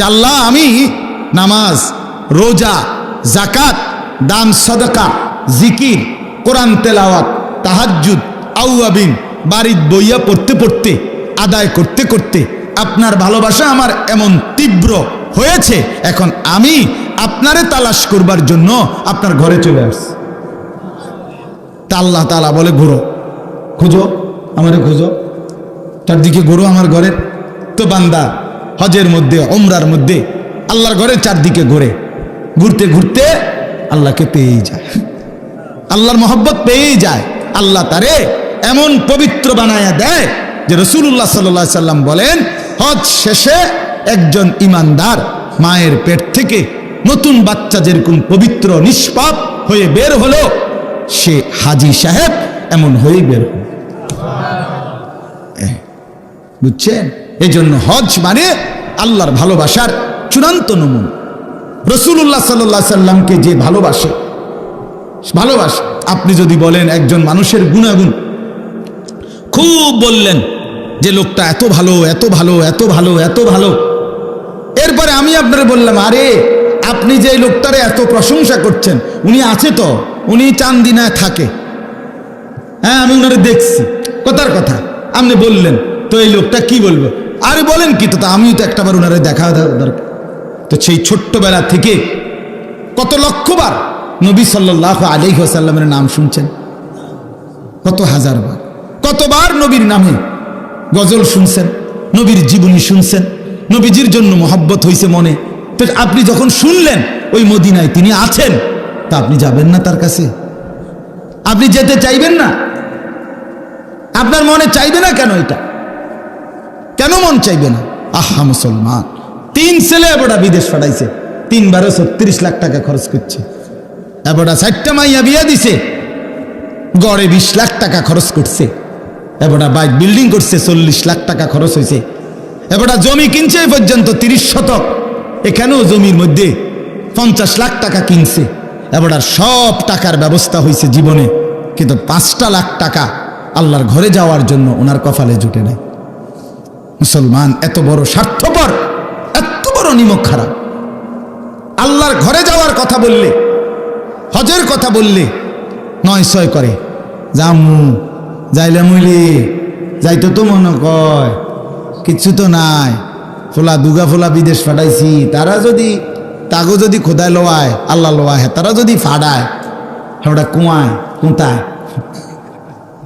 আল্লাহ আমি নামাজ, রোজা জাকাত দান, সদকা, জিকির, কোরআন, তেলাওয়াত, তাহাজ্জুদ, আউয়াবিন বাড়ির বইয়া পড়তে পড়তে, আদায় করতে করতে আপনার ভালোবাসা আমার এমন তীব্র হয়েছে, এখন আমি আপনারে তালাশ করবার জন্য আপনার ঘরে চলে আসছি। তা আল্লাহ তালা বলে, ঘুরো, খুঁজো, আমারে খুঁজো। চারদিকে ঘুরো আমার ঘরের। তো বান্দা হজের মধ্যে ওমরার মধ্যে, আল্লাহর ঘরের চারদিকে ঘুরে। ঘুরতে ঘুরতে আল্লাহকে পেয়েই যায়। আল্লাহর মহব্বত পেয়েই যায়। আল্লাহ তারে এমন পবিত্র বানায়া দেয় যে রসুল্লাহ সাল্লাহ সাল্লাম বলেন, হজ শেষে একজন ইমানদার মায়ের পেট থেকে নতুন বাচ্চা যেরকম পবিত্র, নিষ্পাপ হয়ে বের হলো, সে হাজি সাহেব এমন হয়েই বের হল। বুঝছেন? এই জন্য হজ মানে আল্লাহর ভালোবাসার চূড়ান্ত নমুন। রসুল্লাহ সাল্লাহ সাল্লামকে যে ভালোবাসে ভালোবাসে। আপনি যদি বলেন একজন মানুষের গুণাগুণ, খুব বললেন যে লোকটা এত ভালো এত ভালো এত ভালো এত ভালো। এরপরে আমি আপনারে বললাম, আরে আপনি যে লোকটারে এত প্রশংসা করছেন, উনি আছে তো, উনি চান্দিনায় থাকে। হ্যাঁ আমি ওনারে দেখছি। কথার কথা, আপনি বললেন তো এই লোকটা কি বলব? আরে বলেন কি তো আমিও তো একটাবার ওনারে দেখা দরকার। তো সেই ছোট্টবেলা থেকে কত লক্ষবার নবী সাল্লাহ আলী সাল্লামের নাম শুনছেন? কত হাজার বার। কতবার নবীর নামে গজল শুনছেন? নবীর জীবনী শুনছেন? নবীজির জন্য মহব্বত হয়েছে মনে। তো আপনি যখন শুনলেন ওই মদিনায় তিনি আছেন, তা আপনি যাবেন না তার কাছে? আপনি যেতে চাইবেন না? আপনার মনে চাইবে না কেন এটা? কেন মন চাইবে না? আহা, মুসলমান। তিন ছেলে এবড়া বিদেশ পাঠাইছে। তিনবারও ছত্রিশ লাখ টাকা খরচ করছে। এবড়া চারটা মাইয়া বিয়া দিছে। গড়ে বিশ লাখ টাকা খরচ করছে। এবড়া বাইক বিল্ডিং করছে, চল্লিশ লাখ টাকা খরচ হয়েছে এবড়া জমি কিনছে এ পর্যন্ত তিরিশ শতক। এখানেও জমির মধ্যে পঞ্চাশ লাখ টাকা কিনছে। এবার সব টাকার ব্যবস্থা হয়েছে জীবনে। কিন্তু পাঁচটা লাখ টাকা আল্লাহর ঘরে যাওয়ার জন্য ওনার কপালে জুটে নেয় মুসলমান, এত বড় স্বার্থপর, এত বড় নিমক খারাপ। আল্লাহর ঘরে যাওয়ার কথা বললে, হজের কথা বললে, নয় ছয় করে জামু যাইলে মুইলি, যাইতো তো মনে কয়, কিচ্ছু তো নাই, ফোলা দুগা ফোলা বিদেশ ফাটাইছি তারা যদি, তাগো যদি খোদায় লোয়ায় আল্লাহ লোয়ায় তারা যদি ফাডায় ওটা কুয়ায়, কুঁতায়।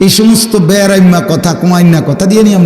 এই সমস্ত বেড়াইম্মা কথা কুমাইন্না কথা দিয়ে নিয়ে